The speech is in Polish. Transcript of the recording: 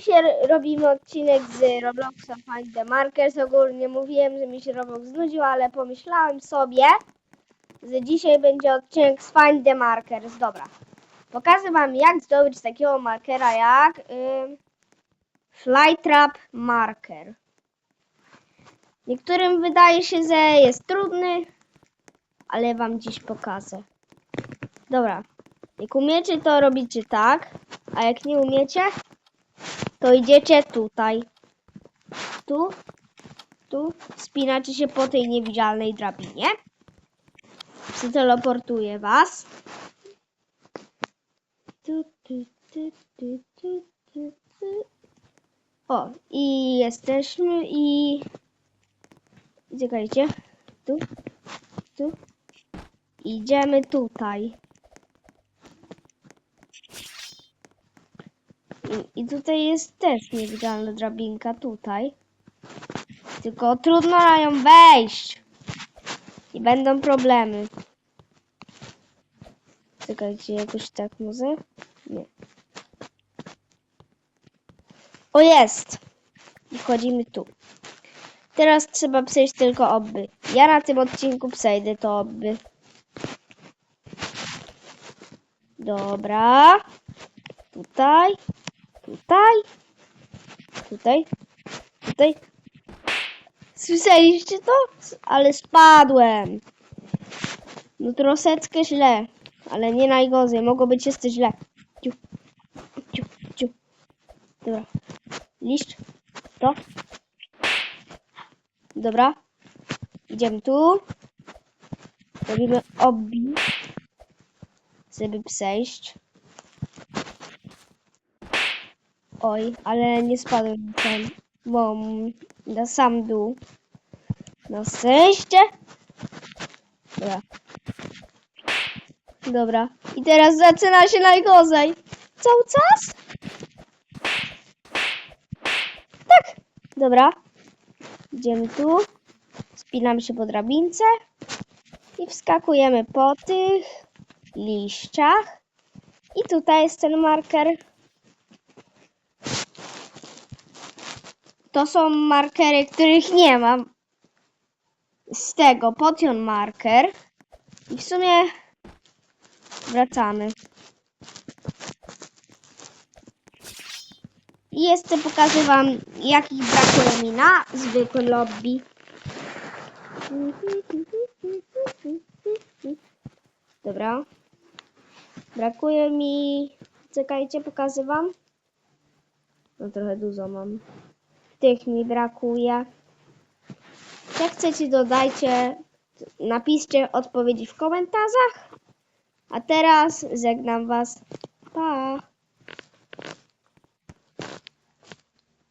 Dzisiaj ro- robimy odcinek z Robloxa Find the Markers. Ogólnie mówiłem, że mi się Roblox znudził, ale pomyślałem sobie, że dzisiaj będzie odcinek z Find the Markers. Dobra. Pokażę wam jak zdobyć takiego markera jak ym, Flytrap Marker. Niektórym wydaje się, że jest trudny, ale wam dziś pokażę. Dobra. Jak umiecie, to robicie tak, a jak nie umiecie, to idziecie tutaj. Tu, tu, wspinacie się po tej niewidzialnej drabinie. Przeteleportuję was. Tu, tu, tu, tu, tu, tu, tu. O, i jesteśmy i... Czekajcie. Tu, tu. Idziemy tutaj. I, tutaj jest też niewidzialna drabinka, tutaj. Tylko trudno na nią wejść. I będą problemy. Czekajcie, jakoś tak może? Nie. O, jest! I wchodzimy tu. Teraz trzeba przejść tylko obby. Ja na tym odcinku przejdę to obby. Dobra. Tutaj. Tutaj. Tutaj. Tutaj. Słyszeliście to? Ale spadłem. No troszeczkę źle. Ale nie najgorzej. Mogło być jeszcze źle. Ciu. Ciu. Ciu. Dobra. Liść. To. Dobra. Idziemy tu. Robimy obi. Żeby przejść. Oj, ale nie spadłem ten, bo na sam dół. Na szczęście. Dobra. Dobra. I teraz zaczyna się najgorzej. Cały czas? Tak. Dobra. Idziemy tu. Spinamy się po drabince. I wskakujemy po tych liściach. I tutaj jest ten marker. To są markery, których nie mam. Z tego potion marker. I w sumie wracamy. I jeszcze pokażę wam, jakich brakuje mi na zwykłym lobby. Dobra. Brakuje mi... Czekajcie, pokażę wam. No trochę dużo mam. Tych mi brakuje. Jak chcecie, dodajcie, napiszcie odpowiedzi w komentarzach. A teraz żegnam Was. Pa!